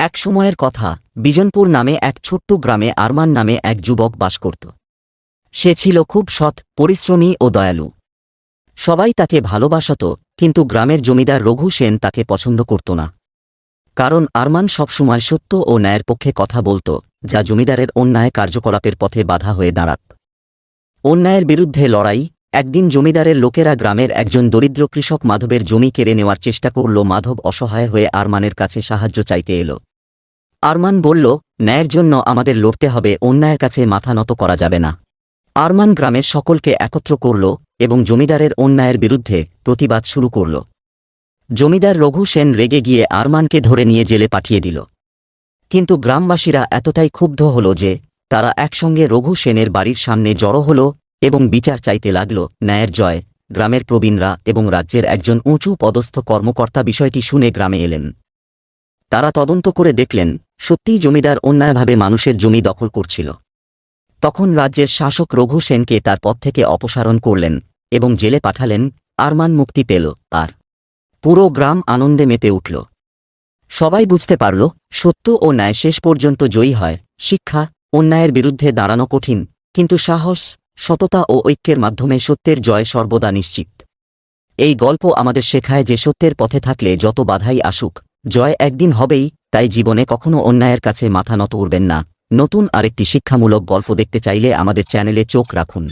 এক সময়ের কথা, বিজনপুর নামে এক ছোট্ট গ্রামে আরমান নামে এক যুবক বাস করত। সে ছিল খুব সৎ, পরিশ্রমী ও দয়ালু। সবাই তাকে ভালোবাসত, কিন্তু গ্রামের জমিদার রঘু সেন তাকে পছন্দ করত না। কারণ আরমান সবসময় সত্য ও ন্যায়ের পক্ষে কথা বলত, যা জমিদারের অন্যায় কার্যকলাপের পথে বাধা হয়ে দাঁড়াত। অন্যায়ের বিরুদ্ধে লড়াই, একদিন জমিদারের লোকেরা গ্রামের একজন দরিদ্র কৃষক মাধবের জমি কেড়ে নেওয়ার চেষ্টা করল, মাধব অসহায় হয়ে আরমানের কাছে সাহায্য চাইতে এল। আরমান বলল, ন্যায়ের জন্য আমাদের লড়তে হবে, অন্যায়ের কাছে মাথা নত করা যাবে না। আরমান গ্রামের সকলকে একত্র করল এবং জমিদারের অন্যায়ের বিরুদ্ধে প্রতিবাদ শুরু করল। জমিদার রঘু সেন রেগে গিয়ে আরমানকে ধরে নিয়ে জেলে পাঠিয়ে দিল। কিন্তু গ্রামবাসীরা এতটাই ক্ষুব্ধ হল যে, তারা একসঙ্গে রঘু সেনের বাড়ির সামনে জড়ো হল এবং বিচার চাইতে লাগল, ন্যায়ের জয়, গ্রামের প্রবীণরা এবং রাজ্যের একজন উঁচু পদস্থ কর্মকর্তা বিষয়টি শুনে গ্রামে এলেন। তারা তদন্ত করে দেখলেন, সত্যিই জমিদার অন্যায়ভাবে মানুষের জমি দখল করছিল। তখন রাজ্যের শাসক রঘু সেনকে তার পদ থেকে অপসারণ করলেন এবং জেলে পাঠালেন, আরমান মুক্তি পেল আর পুরো গ্রাম আনন্দে মেতে উঠল। সবাই বুঝতে পারল, সত্য ও ন্যায় শেষ পর্যন্ত জয়ী হয়, শিক্ষা, অন্যায়ের বিরুদ্ধে দাঁড়ানো কঠিন, কিন্তু সাহস, সততা ও ঐক্যের মাধ্যমে সত্যের জয় সর্বদা নিশ্চিত। এই গল্প আমাদের শেখায় যে সত্যের পথে থাকলে যত বাধাই আসুক জয় একদিন হবেই, তাই জীবনে কখনো অন্যায়ের কাছে মাথা নত উড়বেন না। নতুন আরেকটি শিক্ষামূলক গল্প দেখতে চাইলে আমাদের চ্যানেলে চোখ রাখুন।